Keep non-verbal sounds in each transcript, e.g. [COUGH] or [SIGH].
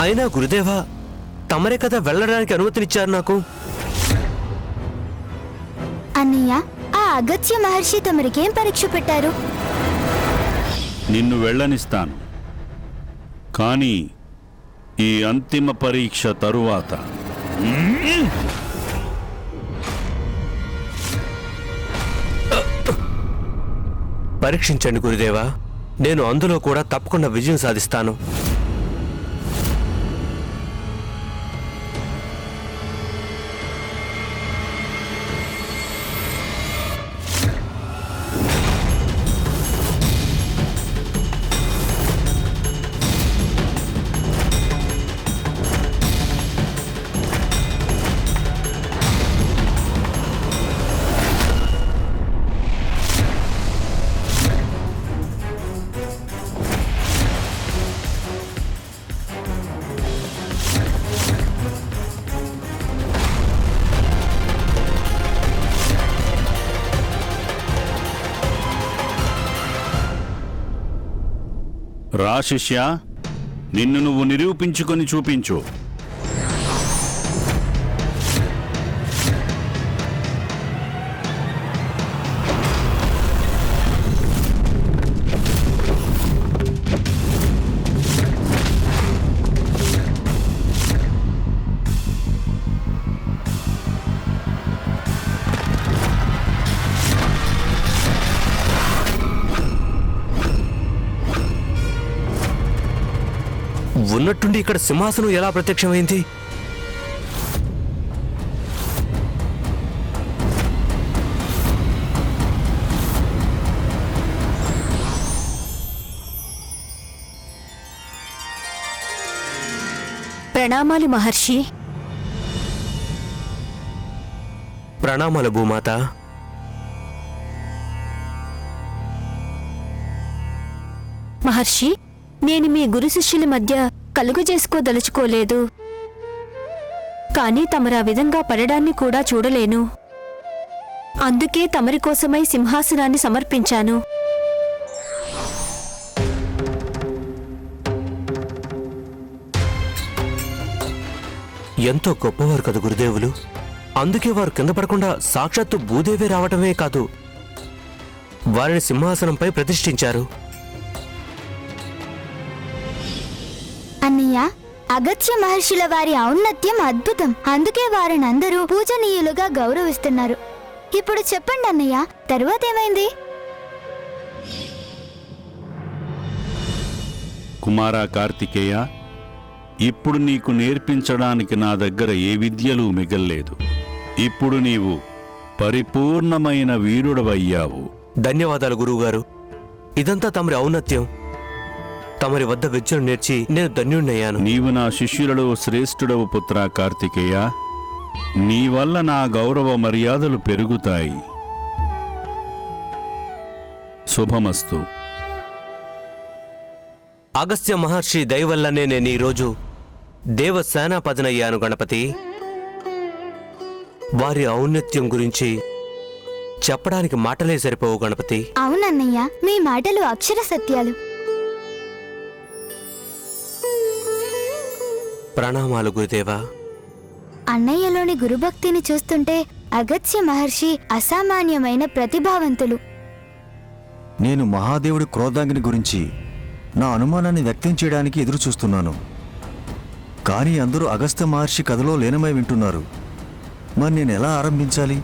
అయినా గురుదేవా తమరే కదా వెళ్ళడానికి అనుమతినిచ్చారు నాకు. అన్నయ్య ఆ అగత్య మహర్షి తమరికేం పరీక్ష పెట్టారు? నిన్ను వెళ్ళనిస్తాను. కానీ ఈ అంతిమ పరీక్ష తరువాత. పరీక్షించండి గురుదేవా నేను అందులో కూడా తప్పకుండా విజయం సాధిస్తాను. రా శిష్య నిన్ను నువ్వు నిరూపించుకొని చూపించు. ఉన్నట్టుండి ఇక్కడ సింహాసనం ఎలా ప్రత్యక్షమైంది? ప్రణామాలు మహర్షి. ప్రణామాలు భూమాత. మహర్షి నేను మీ గురు శిష్యుల మధ్య కలుగు చేసుకోదలుచుకోలేదు కానీ తమరా విధంగా పడడాన్ని కూడా చూడలేను. అందుకే తమరి కోసమై సింహాసనాన్ని సమర్పించాను. ఎంతో గొప్పవారు కదా గురుదేవులు. అందుకే వారు కింద పడకుండా సాక్షాత్తు భూదేవి రావటమే కాదు వారిని సింహాసనంపై ప్రతిష్ఠించారు. అన్నయ్య అగత్య మహర్షుల వారి ఔన్నత్యం అద్భుతం. అందుకే వారిని అందరూ పూజనీయులుగా గౌరవిస్తున్నారు. ఇప్పుడు చెప్పండి అన్నయ్య తరువాత ఏమైంది? కుమారా కార్తికేయ ఇప్పుడు నీకు నేర్పించడానికి నా దగ్గర ఏ విద్యలు మిగల్లేదు. ఇప్పుడు నీవు పరిపూర్ణమైన వీరుడవయ్యావు. ధన్యవాదాలు గురువుగారు. ఇదంతా తమరి ఔన్నత్యం. తమరి వద్ద విద్యను నేర్చి నేను ధన్యుణ్ణయ్యాను. నీవు నా శిష్యులలో శ్రేష్ఠుడవు పుత్ర కార్తికేయ. నీ వల్ల నా గౌరవ మర్యాదలు పెరుగుతాయి. శుభమస్తు. అగస్త్య మహర్షి దయవల్లనే నేను ఈరోజు దేవ సేనాపతినయ్యాను గణపతి. వారి ఔన్నత్యం గురించి చెప్పడానికి మాటలే సరిపోవు గణపతి. అవునన్నయ్య మీ మాటలు అక్షర సత్యాలు. ప్రణామాలు గురుదేవా. అన్నయ్యలోని గురుభక్తిని చూస్తుంటే అగత్య మహర్షి అసామాన్యమైన ప్రతిభావంతులు. నేను మహాదేవుడి క్రోధాగ్ని గురించి నా అనుమానాన్ని వ్యక్తం చేయడానికి ఎదురు చూస్తున్నాను కానీ అందరూ అగస్త్య మహర్షి కథలో లీనమై వింటున్నారు. మరి నేను ఎలా ఆరంభించాలి?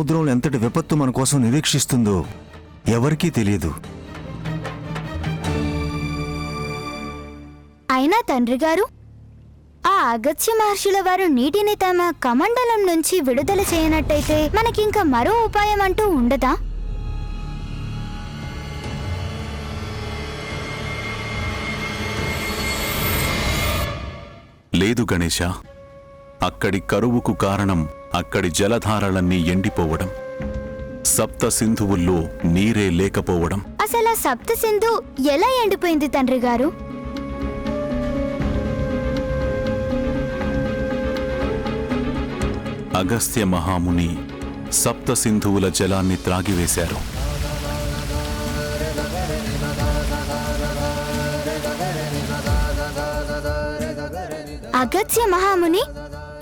సముద్రంలో ఎంతటి విపత్తు మన కోసం నిరీక్షిస్తుందో ఎవరికీ తెలియదు. అయినా తండ్రి గారు ఆ అగత్య మహర్షుల వారు నీటిని తమ కమండలం నుంచి విడుదల చేయనట్టయితే మనకింక మరో ఉపాయం అంటూ ఉండదా? లేదు గణేశ అక్కడి కరువుకు కారణం అక్కడి జలధారలన్నీ ఎండిపోవడం సప్త సింధువుల్లో నీరే లేకపోవడం. అసలు సప్త సింధు ఎలా ఎండిపోయింది తండ్రి గారు? అగస్త్య మహాముని సప్త సింధువుల జలాన్ని త్రాగివేశారు. అగత్య మహాముని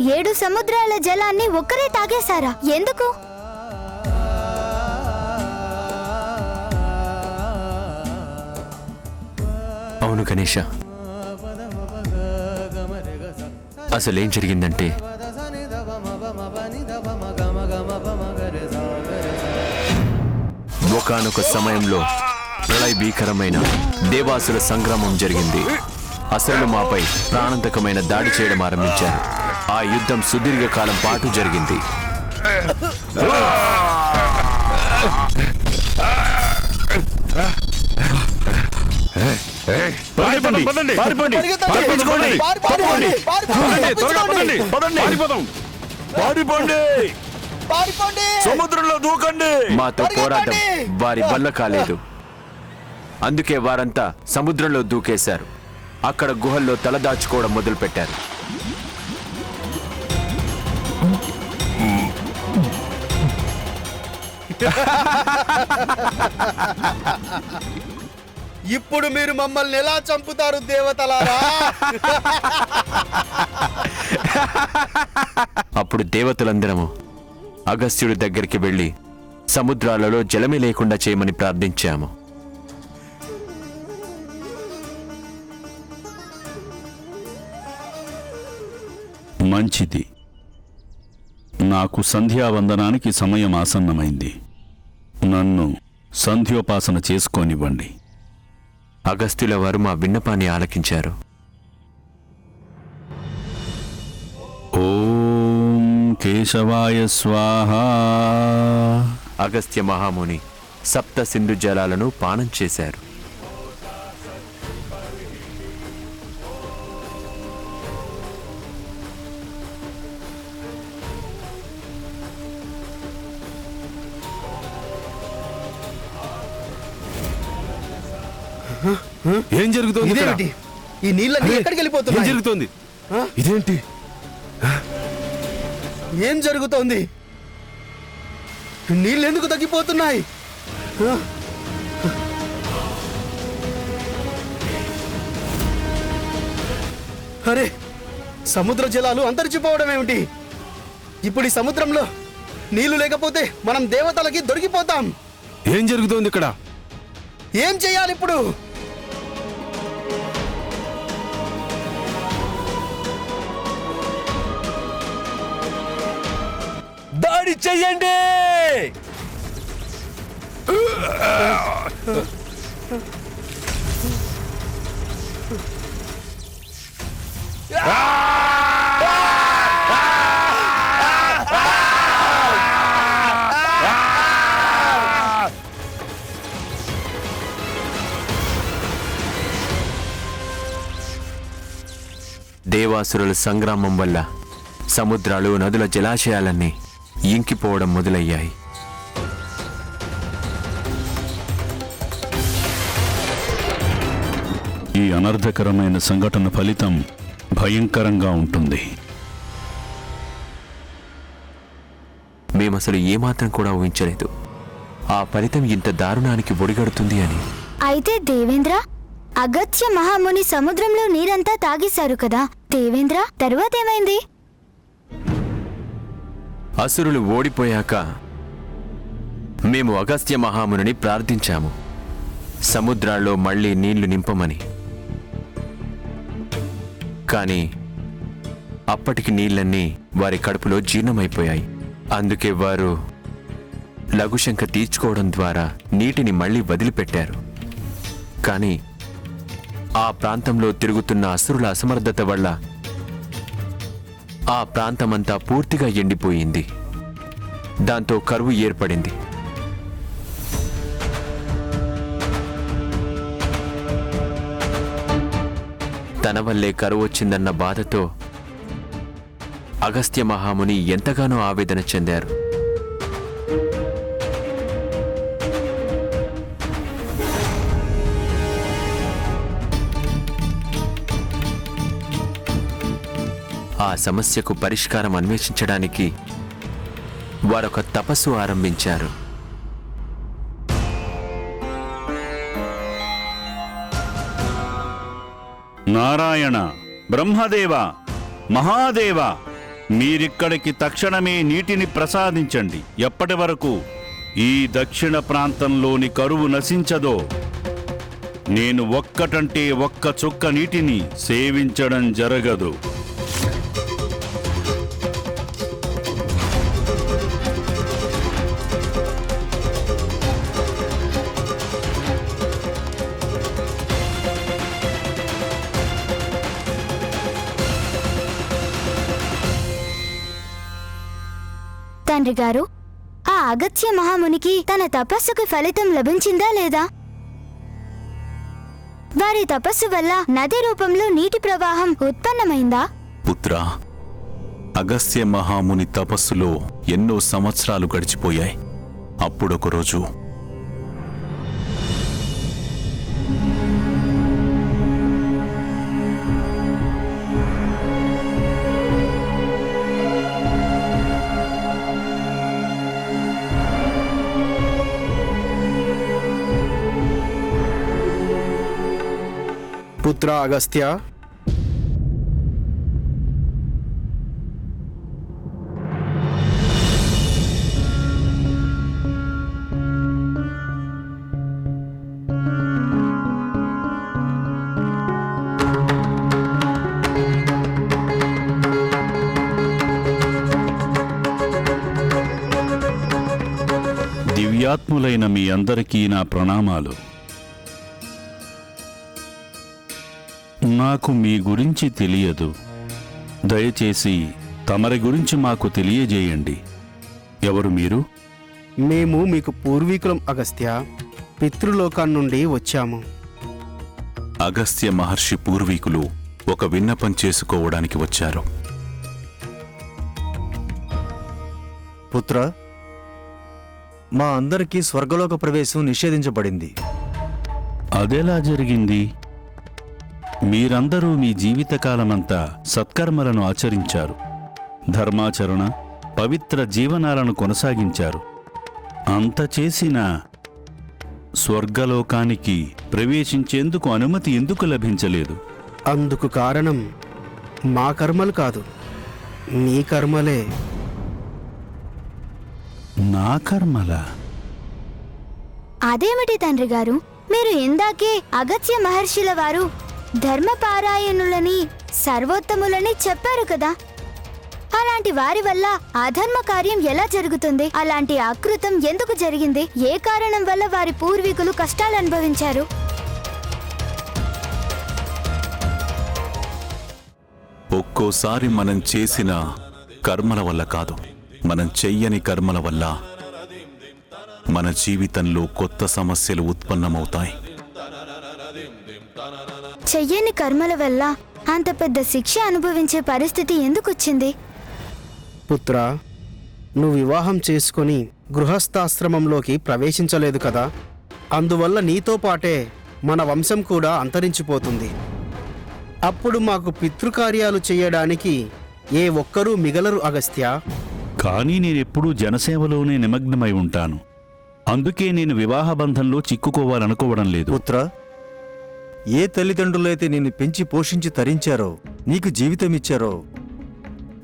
ఏడు సముద్రాల జలాన్ని ఒక్కరే తాగేశారా? ఎందుకు? అవును గణేష. అసలేం జరిగిందంటే? ఒకనొక సమయంలో ప్రళయ భీకరమైన దేవాసుల సంగ్రామం జరిగింది. అసలు మాపై ప్రాణాంతకమైన దాడి చేయడం ఆరంభించారు. ఆ యుద్ధం సుదీర్ఘ కాలం పాటు జరిగింది. సముద్రంలో దూకండి. మాతో పోరాటం వారి వల్ల కాలేదు. అందుకే వారంతా సముద్రంలో దూకేశారు. అక్కడ గుహల్లో తలదాచుకోవడం మొదలుపెట్టారు. [LAUGHS] ఇప్పుడు మీరు మమ్మల్ని ఎలా చంపుతారు దేవతలారా? అప్పుడు దేవతలందరము అగస్త్యుడి దగ్గరికి వెళ్ళి సముద్రాలలో జలమే లేకుండా చేయమని ప్రార్థించాము. మంచిది. నాకు సంధ్యావందనానికి సమయం ఆసన్నమైంది. నన్ను సంధ్యోపాసన చేసుకోనివ్వండి. అగస్త్యుల వారు మా విన్నపాన్ని ఆలకించారు. ఓం కేశవాయ స్వాహ. అగస్త్య మహాముని సప్త సింధు జలాలను పానం చేశారు. ఏం జరుగుతోంది ఇక్కడ? ఇదేమిటి? ఈ నీళ్ళని అరే, ఎక్కడికి ఏం వెళ్ళిపోతున్నాయి జరుగుతోంది ఇదేంటి? ఏం జరుగుతోంది? నీళ్ళు ఎందుకు తగ్గిపోతున్నాయి? ఆ? అరే సముద్ర జలాలు అంతరించిపోవడం ఏమిటి? ఇప్పుడు ఈ సముద్రంలో నీళ్ళు లేకపోతే మనం దేవతలకి దొరికిపోతాం. ఏం జరుగుతోంది ఇక్కడ? ఏం చేయాలి ఇప్పుడు దాడి చెయ్యండి! దేవాసురుల సంగ్రామం వల్ల సముద్రాలు నదుల జలాశయాలన్నీ ఇంకిపోవడం మొదలయ్యాయి. ఈ అనర్థకరమైన సంఘటన ఫలితం భయంకరంగా ఉంటుంది. మేమసలు ఏమాత్రం కూడా ఊహించలేదు. ఆ ఫలితం ఇంత దారుణానికి ఒడిగడుతుంది అని. అయితే దేవేంద్ర అగత్య మహాముని సముద్రంలో నీరంతా తాగేశారు కదా. దేవేంద్ర తరువాత ఏమైంది? అసురులు ఓడిపోయాక మేము అగస్త్య మహాముని ప్రార్థించాము. సముద్రాల్లో మళ్ళీ నీళ్ళు నింపమని. కానీ అప్పటికి నీళ్ళన్నీ వారి కడుపులో జీర్ణమైపోయాయి. అందుకే వారు లఘుశంక తీర్చుకోవడం ద్వారా నీటిని మళ్ళీ వదిలిపెట్టారు. కానీ ఆ ప్రాంతంలో తిరుగుతున్న అసురుల అసమర్థత వల్ల ఆ ప్రాంతమంతా పూర్తిగా ఎండిపోయింది. దాంతో కరువు ఏర్పడింది. తన వల్లే కరువు వచ్చిందన్న బాధతో అగస్త్య మహాముని ఎంతగానో ఆవేదన చెందారు. ఆ సమస్యకు పరిష్కారం అన్వేషించడానికి వారొక తపస్సు ఆరంభించారు. నారాయణ బ్రహ్మదేవ మహాదేవ మీరిక్కడికి తక్షణమే నీటిని ప్రసాదించండి. ఎప్పటి వరకు ఈ దక్షిణ ప్రాంతంలోని కరువు నశించదో నేను ఒక్కటంటే ఒక్క చుక్క నీటిని సేవించడం జరగదు. తండ్రి గారు ఆ అగత్య మహామునికి తన తపస్సుకు ఫలితం లభించిందా లేదా? వారి తపస్సు వల్ల నది రూపంలో నీటి ప్రవాహం ఉత్పన్నమైందా? పుత్ర అగస్త్య మహాముని తపస్సులో ఎన్నో సంవత్సరాలు గడిచిపోయాయి. అప్పుడొక పుత్ర అగస్త్య. దివ్యాత్ములైన మీ అందరికీ నా ప్రణామాలు. నాకు మీ గురించి తెలియదు. దయచేసి తమరి గురించి మాకు తెలియజేయండి. ఎవరు మీరు? మేము మీకు పూర్వీకులం అగస్త్య పితృలోకాన్ని నుండి వచ్చాము. అగస్త్య మహర్షి పూర్వీకులు ఒక విన్నపం చేసుకోవడానికి వచ్చారు. పుత్ర మా అందరికీ స్వర్గలోక ప్రవేశం నిషేధించబడింది. అదెలా జరిగింది? మీరందరూ మీ జీవితకాలమంతా సత్కర్మలను ఆచరించారు. ధర్మాచరణ పవిత్ర జీవనాలను కొనసాగించారు. అంత చేసిన స్వర్గలోకానికి ప్రవేశించేందుకు అనుమతి ఎందుకు లభించలేదు? అందుకు కారణం మా కర్మలు కాదు. నీ కర్మలే. నా కర్మలా? అదేమిటి తండ్రి గారు? మీరు ఇందాకే అగత్య మహర్షుల వారు ధర్మపారాయణులని సర్వోత్తములని చెప్పారు కదా. అలాంటి వారి వల్ల అధర్మ కార్యం ఎలా జరుగుతుంది? అలాంటి అకృతం ఎందుకు జరిగింది? ఏ కారణం వల్ల వారి పూర్వీకులు కష్టాలు అనుభవించారు? ఒక్కోసారి మనం చేసిన కర్మల వల్ల కాదు. మనం చెయ్యని కర్మల వల్ల మన జీవితంలో కొత్త సమస్యలు ఉత్పన్నమవుతాయి. చెయ్యని కర్మల వల్ల అంత పెద్ద శిక్ష అనుభవించే పరిస్థితి ఎందుకు వచ్చింది పుత్ర నువ్వు వివాహం చేసుకొని గృహస్థాశ్రమంలోకి ప్రవేశించలేదు కదా? అందువల్ల నీతో పాటే మన వంశం కూడా అంతరించిపోతుంది. అప్పుడు మాకు పితృకార్యాలు చేయడానికి ఏ ఒక్కరూ మిగలరు అగస్త్య. కానీ నేనెప్పుడూ జనసేవలోనే నిమగ్నమై ఉంటాను. అందుకే నేను వివాహ బంధంలో చిక్కుకోవాలనుకోవడం లేదు. పుత్ర ఏ తల్లిదండ్రులైతే నిన్ను పెంచి పోషించి తరించారో నీకు జీవితమిచ్చారో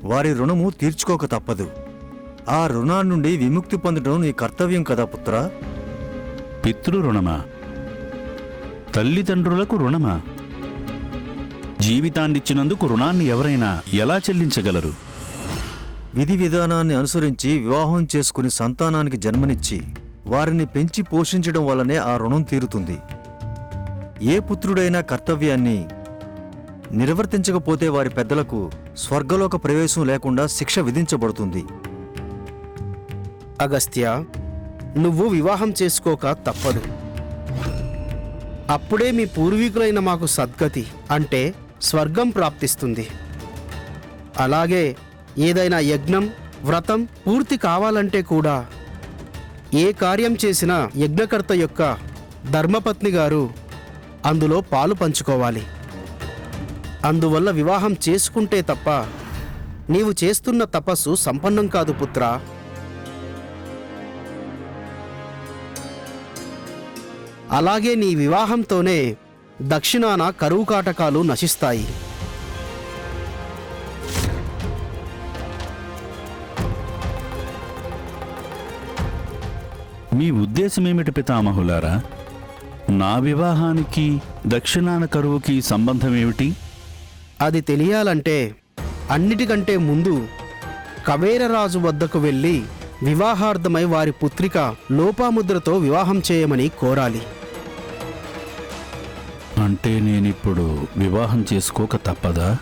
వారి రుణము తీర్చుకోక తప్పదు. ఆ రుణాన్ని నుండి విముక్తి పొందడం నీ కర్తవ్యం కదా పుత్ర? పితృ రుణమా? తల్లిదండ్రులకు రుణమా? జీవితాన్నిచ్చినందుకు రుణాన్ని ఎవరైనా ఎలా చెల్లించగలరు? విధి విధానాన్ని అనుసరించి వివాహం చేసుకుని సంతానానికి జన్మనిచ్చి వారిని పెంచి పోషించడం వల్లనే ఆ రుణం తీరుతుంది. ఏ పుత్రుడైనా కర్తవ్యాన్ని నిర్వర్తించకపోతే వారి పెద్దలకు స్వర్గలోక ప్రవేశం లేకుండా శిక్ష విధించబడుతుంది. అగస్త్య నువ్వు వివాహం చేసుకోక తప్పదు. అప్పుడే మీ పూర్వీకులైన మాకు సద్గతి అంటే స్వర్గం ప్రాప్తిస్తుంది. అలాగే ఏదైనా యజ్ఞం వ్రతం పూర్తి కావాలంటే కూడా ఏ కార్యం చేసినా యజ్ఞకర్త యొక్క ధర్మపత్ని గారు అందులో పాలు పంచుకోవాలి. అందువల్ల వివాహం చేసుకుంటే తప్ప నీవు చేస్తున్న తపస్సు సంపన్నం కాదు పుత్రా. అలాగే నీ వివాహంతోనే దక్షిణాన కరువు కాటకాలు నశిస్తాయి. మీ ఉద్దేశమేమిటి పితామహులారా? నా వివాహానికి దక్షిణాన కరువుకి సంబంధమేమిటి? అది తెలియాలంటే అన్నిటికంటే ముందు కవేరరాజు వద్దకు వెళ్ళి వివాహార్థమై వారి పుత్రిక లోపాముద్రతో వివాహం చేయమని కోరాలి. అంటే నేనిప్పుడు వివాహం చేసుకోక తప్పదా?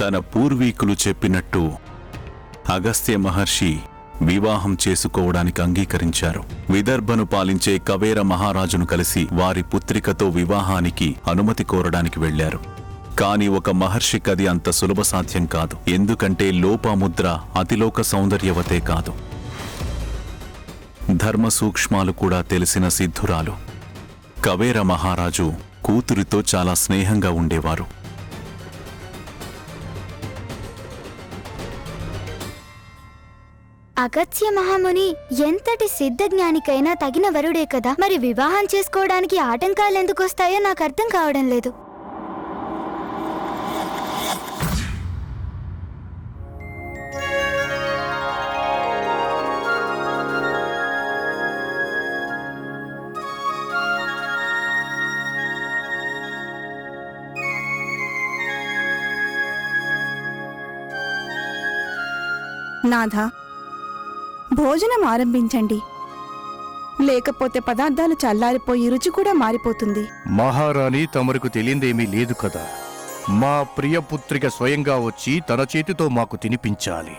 తన పూర్వీకులు చెప్పినట్టు అగస్త్య మహర్షి వివాహం చేసుకోవడానికి అంగీకరించారు. విదర్భను పాలించే కవేర మహారాజును కలిసి వారి పుత్రికతో వివాహానికి అనుమతి కోరడానికి వెళ్ళారు కాని ఒక మహర్షికి అది అంత సులభ సాధ్యం కాదు. ఎందుకంటే లోపాముద్ర అతిలోక సౌందర్యవతే కాదు. ధర్మ సూక్ష్మాలు కూడా తెలిసిన సిద్ధురాలు. కవేర మహారాజు కూతురితో చాలా స్నేహంగా ఉండేవారు. అగత్య మహాముని ఎంతటి సిద్ధజ్ఞానికైనా తగిన వరుడే కదా. మరి వివాహం చేసుకోవడానికి ఆటంకాలు ఎందుకు వస్తాయో నాకు అర్థం కావడం లేదు. నాథ భోజనం ఆరంభించండి. లేకపోతే పదార్థాలు చల్లారిపోయి రుచి కూడా మారిపోతుంది. మహారాణి తమరకు తెలియందేమీ లేదు కదా. మా ప్రియపుత్రిక స్వయంగా వచ్చి తన చేతితో మాకు తినిపించాలి.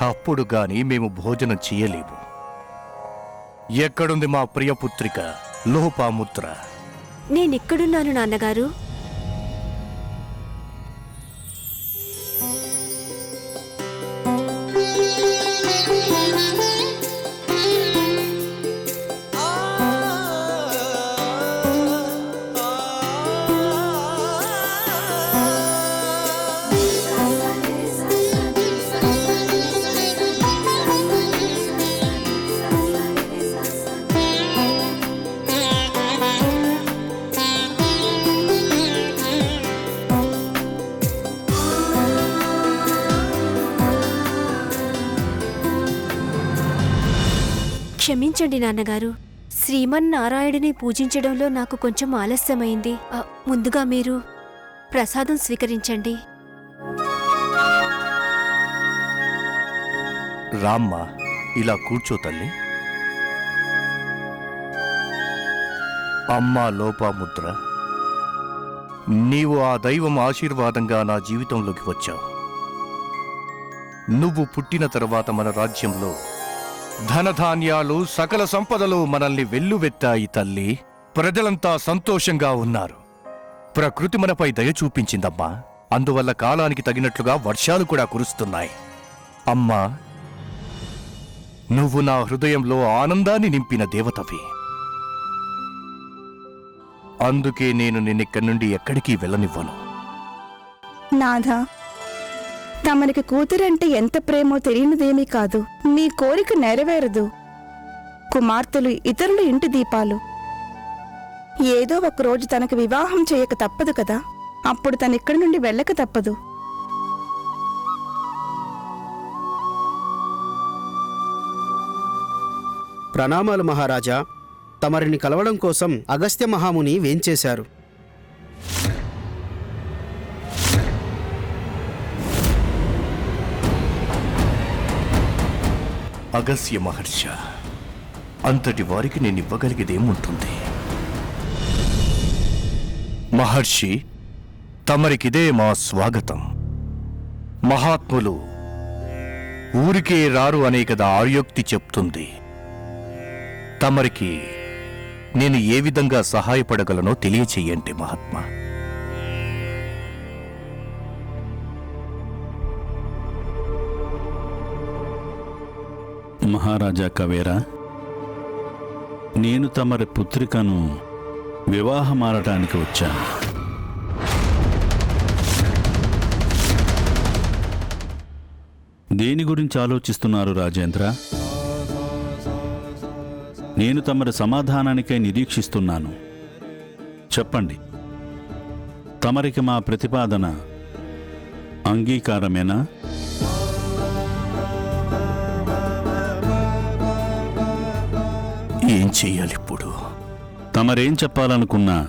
అప్పుడు గాని మేము భోజనం చేయలేము. ఎక్కడుంది మా ప్రియపుత్రిక లోపాముద్ర. నేనిక్కడున్నాను నాన్నగారు? క్షమించండి నాన్నగారు. శ్రీమన్నారాయణుని పూజించడంలో నాకు కొంచెం ఆలస్యమైంది. ముందుగా మీరు ప్రసాదం స్వీకరించండి. రామ్మ ఇలా కూర్చో తల్లి. అమ్మా లోపాముద్ర నీవు ఆ దైవం ఆశీర్వాదంగా నా జీవితంలోకి వచ్చావు. నువ్వు పుట్టిన తర్వాత మన రాజ్యంలో ధనధాన్యాలు సకల సంపదలు మనల్ని వెల్లువెత్తాయి తల్లి. ప్రజలంతా సంతోషంగా ఉన్నారు. ప్రకృతి మనపై దయ చూపించిందమ్మా. అందువల్ల కాలానికి తగినట్లుగా వర్షాలు కూడా కురుస్తున్నాయి. అమ్మా నువ్వు నా హృదయంలో ఆనందాన్ని నింపిన దేవతవి. అందుకే నేను నిన్నిక్కడి నుండి ఎక్కడికి వెళ్ళనివ్వను. నాథా తమనికి కూతురంటే ఎంత ప్రేమో తెలియనిదేమీ కాదు. మీ కోరిక నెరవేరదు. కుమార్తెలు ఇతరుల ఇంటి దీపాలు. ఏదో ఒకరోజు తనకు వివాహం చేయక తప్పదు కదా. అప్పుడు తను ఇక్కడి నుండి వెళ్ళక తప్పదు. ప్రణామాలు మహారాజా. తమరిని కలవడం కోసం అగస్త్య మహాముని వేంచేశారు. అగస్య మహర్ష అంతటి వారికి నేను ఇవ్వగలిగేదేముంటుంది? మహర్షి తమరికిదే మా స్వాగతం. మహాత్ములు ఊరికే రారు అనే కదా ఆర్యోక్తి చెప్తుంది. తమరికి నేను ఏ విధంగా సహాయపడగలనో తెలియచేయండి మహాత్మా. మహారాజా కవేరా నేను తమరి పుత్రికను వివాహమాడటానికి వచ్చాను. దేని గురించి ఆలోచిస్తున్నారు రాజేంద్ర? నేను తమరి సమాధానానికై నిరీక్షిస్తున్నాను. చెప్పండి. తమరికి మా ప్రతిపాదన అంగీకారమేనా? ఏం చెయ్యాలి ఇప్పుడు తమరేం చెప్పాలనుకున్నా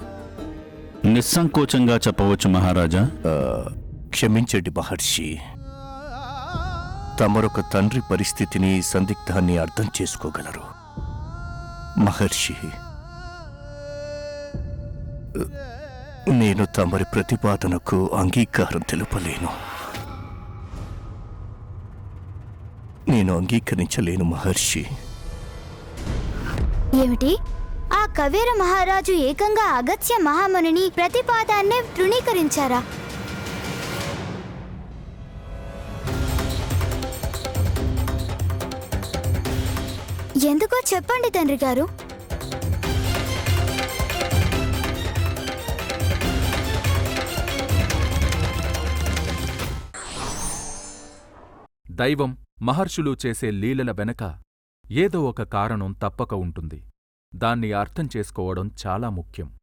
నిస్సంకోచంగా చెప్పవచ్చు మహారాజా. క్షమించండి మహర్షి. తమరొక తండ్రి పరిస్థితిని సందిగ్ధాన్ని అర్థం చేసుకోగలరు. మహర్షి నేను తమరి ప్రతిపాదనకు అంగీకారం తెలుపలేను. నేను అంగీకరించలేను మహర్షి. ఏమిటి? ఆ కవీర మహారాజు ఏకంగా అగత్య మహామునిని ప్రతిపాదాన్నే తృణీకరించారా? ఎందుకో చెప్పండి తండ్రి గారు. దైవం మహర్షులు చేసే లీలల వెనక ఏదో ఒక కారణం తప్పక ఉంటుంది. దాన్ని అర్థం చేసుకోవడం చాలా ముఖ్యం.